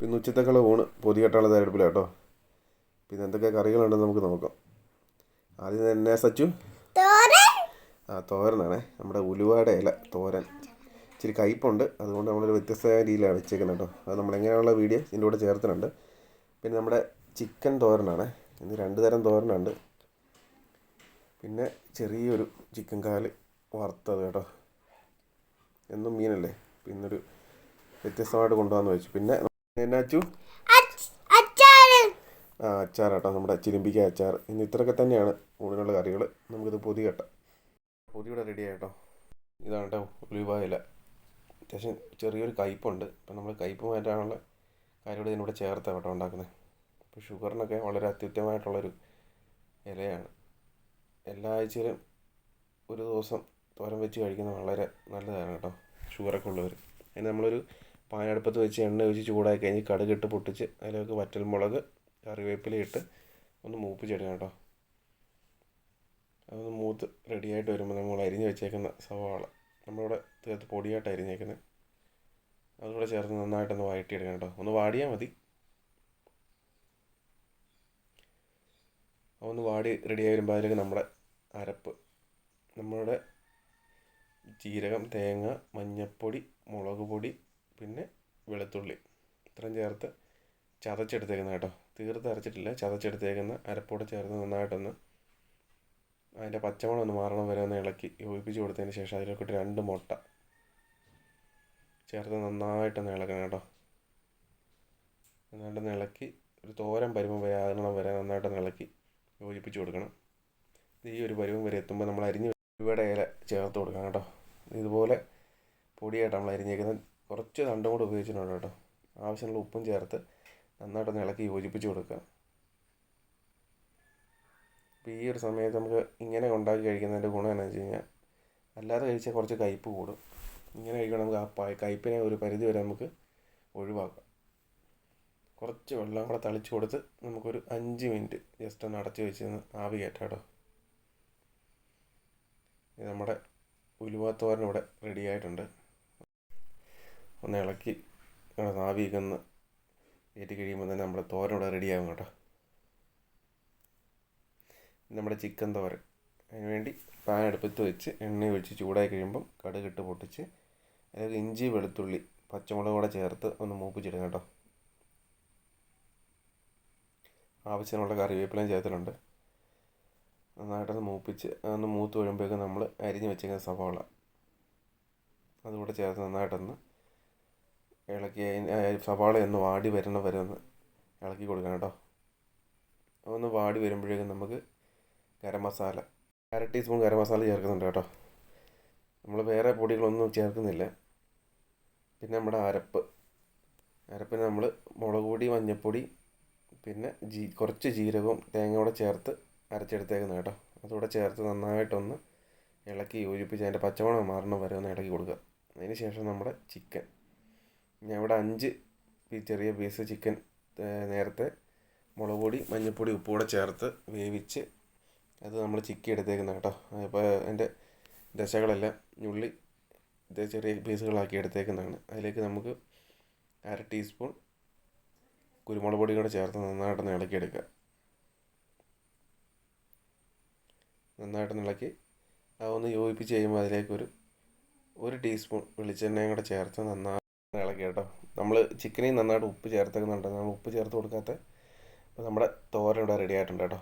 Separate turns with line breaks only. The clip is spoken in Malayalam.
പിന്നെ ഉച്ചത്തേക്കുള്ള ഊണ് പൊതികെട്ടാനുള്ള തയ്യാറെടുപ്പില്ല കേട്ടോ. പിന്നെ എന്തൊക്കെ കറികളുണ്ടെന്ന് നമുക്ക് നോക്കാം. ആദ്യം തന്നെ സച്ചു? ആ തോരനാണേ. നമ്മുടെ ഉലുവയുടെ ഇല തോരൻ. ഇച്ചിരി കയ്പുണ്ട്. അതുകൊണ്ട് നമ്മളൊരു വ്യത്യസ്തമായ രീതിയിലാണ് വെച്ചേക്കുന്നത് കേട്ടോ. അത് നമ്മൾ എങ്ങനെയുള്ള വീഡിയോ ഇതിന്റെ കൂടെ ചേർത്തിട്ടുണ്ട്. പിന്നെ നമ്മുടെ ചിക്കൻ തോരനാണ്. ഇന്ന് രണ്ട് തരം തോരനുണ്ട്. പിന്നെ ചെറിയൊരു ചിക്കൻ കാൽ വറുത്തത് കേട്ടോ. എന്നും മീനല്ലേ. പിന്നൊരു വ്യത്യസ്തമായിട്ട് കൊണ്ടുവന്ന് വെച്ചു. പിന്നെ എന്നാച്ചു
അച്ചാർ
ആ അച്ചാർ കേട്ടോ നമ്മുടെ ചിലിമ്പിക്ക അച്ചാർ ഇന്ന് ഇത്രയൊക്കെ തന്നെയാണ് ഊണിനുള്ള കറികൾ. നമുക്കിത് പൊതി കെട്ടാം. പൊതിയുടെ റെഡി ആയിട്ടോ? ഇതാണ് കേട്ടോ ഉലുവ ഇല. അത്യാവശ്യം ചെറിയൊരു കയ്പുണ്ട് അപ്പം നമ്മൾ കയ്പ് മാറ്റാനുള്ള കാര്യങ്ങൾ ഇതിനൂടെ ചേർത്താണ് കേട്ടോ ഉണ്ടാക്കുന്നത്. അപ്പോൾ ഷുഗറിനൊക്കെ വളരെ അത്യുത്തമമായിട്ടുള്ളൊരു ഇലയാണ്. എല്ലാ ആഴ്ചയിലും ഒരു ദിവസം തോരൻ വെച്ച് കഴിക്കുന്നത് വളരെ നല്ലതാണ് കേട്ടോ ഷുഗറൊക്കെ ഉള്ളവർ അതിന് നമ്മളൊരു പാനടുപ്പത്ത് വെച്ച് എണ്ണ ഒഴിച്ച് ചൂടാക്കി കഴിഞ്ഞ് കടുകിട്ട് പൊട്ടിച്ച് അതിലേക്ക് വറ്റൽമുളക് കറിവേപ്പില ഇട്ട് ഒന്ന് മൂപ്പിച്ചെടുക്കണം കേട്ടോ. അതൊന്ന് മൂത്ത് റെഡിയായിട്ട് വരുമ്പോൾ നമ്മൾ അരിഞ്ഞ് വെച്ചേക്കുന്ന സവാള നമ്മളിവിടെ തീർത്ത് പൊടിയായിട്ട് അരിഞ്ഞേക്കുന്നത് അതുകൂടെ ചേർത്ത് നന്നായിട്ടൊന്ന് വഴറ്റിയെടുക്കണം കേട്ടോ. ഒന്ന് വാടിയാൽ മതി. ഒന്ന് വാടി റെഡിയായി വരുമ്പോൾ അതിലേക്ക് നമ്മുടെ അരപ്പ് നമ്മളുടെ ജീരകം തേങ്ങ മഞ്ഞൾപ്പൊടി മുളക് പൊടി പിന്നെ വെളുത്തുള്ളി. ഇത്രയും ചേർത്ത് ചതച്ചെടുത്തേക്കുന്ന കേട്ടോ. തീർത്ത് അരച്ചിട്ടില്ല. ചതച്ചെടുത്തേക്കുന്ന അരപ്പോട് ചേർത്ത് നന്നായിട്ടൊന്ന് അതിന്റെ പച്ചമണം ഒന്ന് മാറണം വരെ ഒന്ന് ഇളക്കി യോജിപ്പിച്ച് കൊടുത്തതിന് ശേഷം അതിലേക്കിട്ട് രണ്ട് മുട്ട ചേർത്ത് നന്നായിട്ടൊന്ന് ഇളക്കണം കേട്ടോ. നന്നായിട്ടൊന്ന് ഇളക്കി ഒരു തോരൻ പരുവം വരെ ആകണം വരെ നന്നായിട്ടൊന്ന് ഇളക്കി യോജിപ്പിച്ച് കൊടുക്കണം. ഈ ഒരു പരുവം വരെ എത്തുമ്പോൾ നമ്മൾ അരിഞ്ഞ് ഇവയുടെ ഇല ചേർത്ത് കൊടുക്കണം കേട്ടോ. ഇതുപോലെ പൊടിയായിട്ട് നമ്മൾ അരിഞ്ഞേക്കുന്നത് കുറച്ച് തണ്ടും കൂടെ ഉപയോഗിച്ചിട്ടുണ്ട് കേട്ടോ. ആവശ്യമുള്ള ഉപ്പും ചേർത്ത് നന്നായിട്ടൊന്ന് ഇളക്കി യോജിപ്പിച്ച് കൊടുക്കുക. അപ്പോൾ ഈ ഒരു സമയത്ത് നമുക്ക് ഇങ്ങനെ ഉണ്ടാക്കി കഴിക്കുന്നതിന്റെ ഗുണം എന്താണെന്ന് വെച്ച് കഴിഞ്ഞാൽ അല്ലാതെ കഴിച്ചാൽ കുറച്ച് കയ്പ്പ് കൂടും. ഇങ്ങനെ കഴിക്കണം നമുക്ക് ആ കയ്പ്പിനെ ഒരു പരിധി വരെ നമുക്ക് ഒഴിവാക്കാം. കുറച്ച് വെള്ളം കൂടെ തളിച്ച് കൊടുത്ത് നമുക്കൊരു അഞ്ച് മിനിറ്റ് ജസ്റ്റ് ഒന്ന് അടച്ച് വെച്ച് ആവി കേട്ടോ. നമ്മുടെ ഉലുവാത്തോരൻ ഇവിടെ റെഡി ആയിട്ടുണ്ട്. ഒന്ന് ഇളക്കി നമ്മുടെ ആവിയൊക്കെ ഒന്ന് കയറ്റി കഴിയുമ്പോൾ തന്നെ നമ്മുടെ തോരൻ ഇവിടെ റെഡിയാകും കേട്ടോ. നമ്മുടെ ചിക്കൻ തോരൻ. അതിന് വേണ്ടി പാൻ അടുപ്പത്ത് വെച്ച് എണ്ണ ഒഴിച്ച് ചൂടായി കഴിയുമ്പം കടുകിട്ട് പൊട്ടിച്ച് അതിലേക്ക് ഇഞ്ചി വെളുത്തുള്ളി പച്ചമുളക് കൂടെ ചേർത്ത് ഒന്ന് മൂപ്പിച്ചിടും കേട്ടോ. ആവശ്യമുള്ള കറിവേപ്പിലയും ചേർത്തിട്ടുണ്ട്. നന്നായിട്ടൊന്ന് മൂപ്പിച്ച് അതൊന്ന് മൂത്ത് വരുമ്പോഴേക്കും നമ്മൾ അരിഞ്ഞ് വെച്ചേക്കുന്ന സവാള അതുകൂടെ ചേർത്ത് നന്നായിട്ടൊന്ന് ഇളക്കി സവാള ഒന്ന് വാടി വരണ വരെ ഒന്ന് ഇളക്കി കൊടുക്കണം കേട്ടോ. ഒന്ന് വാടി വരുമ്പോഴേക്കും നമുക്ക് ഗരം മസാല അര ടീസ്പൂൺ ഗരം മസാല ചേർക്കുന്നുണ്ട് കേട്ടോ. നമ്മൾ വേറെ പൊടികളൊന്നും ചേർക്കുന്നില്ല. പിന്നെ നമ്മുടെ അരപ്പ് അരപ്പിന് നമ്മൾ മുളക് പൊടി മഞ്ഞൾപ്പൊടി പിന്നെ ജീ കുറച്ച് ജീരകവും തേങ്ങയോടെ ചേർത്ത് അരച്ചെടുത്തേക്കുന്നത് കേട്ടോ. അതുകൂടെ ചേർത്ത് നന്നായിട്ടൊന്ന് ഇളക്കി യോജിപ്പിച്ച് അതിന്റെ പച്ചമണം മാറണം വരെ ഒന്ന് ഇളക്കി കൊടുക്കുക. അതിന് ശേഷം നമ്മുടെ ചിക്കൻ. ഞാൻ ഇവിടെ അഞ്ച് ചെറിയ പീസ് ചിക്കൻ നേരത്തെ മുളക് പൊടി മഞ്ഞൾപ്പൊടി ഉപ്പ് കൂടെ ചേർത്ത് വേവിച്ച് അത് നമ്മൾ ചിക്കി എടുത്തേക്കുന്ന കേട്ടോ. അപ്പോൾ അതിന്റെ ദശകളെല്ലാം ഉള്ളി ചെറിയ പീസുകളാക്കി എടുത്തേക്കുന്നതാണ്. അതിലേക്ക് നമുക്ക് അര ടീസ്പൂൺ കുരുമുളക് പൊടി കൂടെ ചേർത്ത് നന്നായിട്ടൊന്ന് ഇളക്കിയെടുക്കുക. നന്നായിട്ടൊന്ന് ഇളക്കി അതൊന്ന് യോജിപ്പിച്ച് കഴിയുമ്പോൾ അതിലേക്കൊരു ഒരു ടീസ്പൂൺ വെളിച്ചെണ്ണയും കൂടെ ചേർത്ത് നന്നായി ഇളക്കി കേട്ടോ. നമ്മൾ ചിക്കനിൽ നന്നായിട്ട് ഉപ്പ് ചേർത്തേക്കുന്നുണ്ട് നമ്മൾ ഉപ്പ് ചേർത്ത് കൊടുക്കാത്ത നമ്മുടെ തോരൻ ഇവിടെ റെഡി ആയിട്ടുണ്ട് കേട്ടോ.